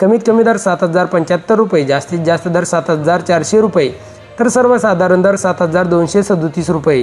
कमीत कमी दर सात हजार पंच्याहत्तर रुपये जास्तीत जास्त दर सात हजार चारशे रुपये तर सर्वसाधारण दर सात हजार दोनशे सदोतीस रुपये.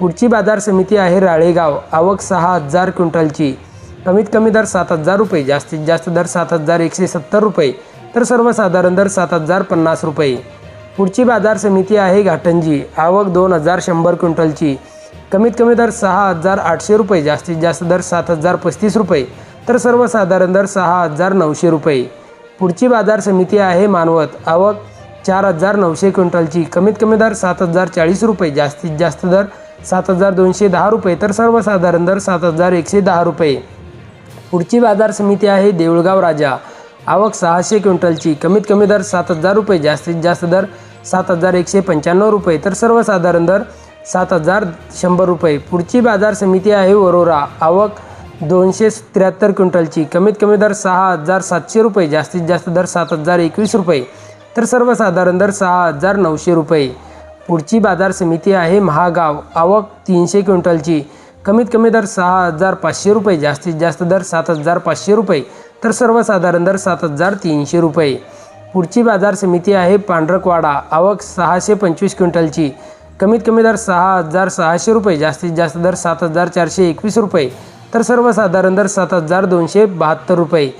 पुढची बाजार समिती आहे राळेगाव आवक सहा हजार क्विंटलची. कमीत कमी दर सात हजार रुपये जास्तीत जास्त दर सात हजार एकशे सत्तर रुपये तर सर्वसाधारण दर सात हजार पन्नास रुपये. पुढची बाजार समिती आहे घाटंजी आवक दोन हजार शंभर क्विंटलची. कमीत कमी दर सहा हजार आठशे रुपये जास्तीत जास्त दर सात हजार पस्तीस रुपये तर सर्वसाधारण दर सहा हजार नऊशे रुपये. पुढची बाजार समिती आहे मानवत. आवक चार हजार नऊशे क्विंटलची. कमीत कमी दर सात हजार चाळीस रुपये. जास्तीत जास्त दर सात हजार दोनशे दहा रुपये. तर सर्वसाधारण दर सात हजार एकशे दहा रुपये. पुढची बाजार समिती आहे देऊळगाव राजा. आवक सहाशे क्विंटलची. कमीत कमी दर सात हजार रुपये. जास्तीत जास्त दर सात हजार एकशे पंच्याण्णव रुपये. तर सर्वसाधारण दर सात हजार शंभर रुपये. पुढची बाजार समिती आहे वरोरा. आवक दोनशे त्र्याहत्तर क्विंटलची. कमीत कमी दर सहा हजार सातशे रुपये जास्तीत जास्त दर सात हजार एकवीस रुपये. तर सर्वसाधारण दर सहा हजार नऊशे रुपये. पुढची बाजार समिती आहे महागाव आवक तीनशे क्विंटलची. कमीत कमी दर सहा हजार पाचशे रुपये जास्तीत जास्त दर सात हजार पाचशे रुपये. तर सर्वसाधारण दर सात हजार तीनशे रुपये. पुढची बाजार समिती आहे पांढरकवाडा आवक सहाशे पंचवीस क्विंटलची. कमीत कमी दर सहा हजार सहाशे रुपये जास्तीत जास्त दर सात हजार चारशे एकवीस रुपये. तर सर्वसाधारण दर सात हजार दोनशे बहात्तर रुपये.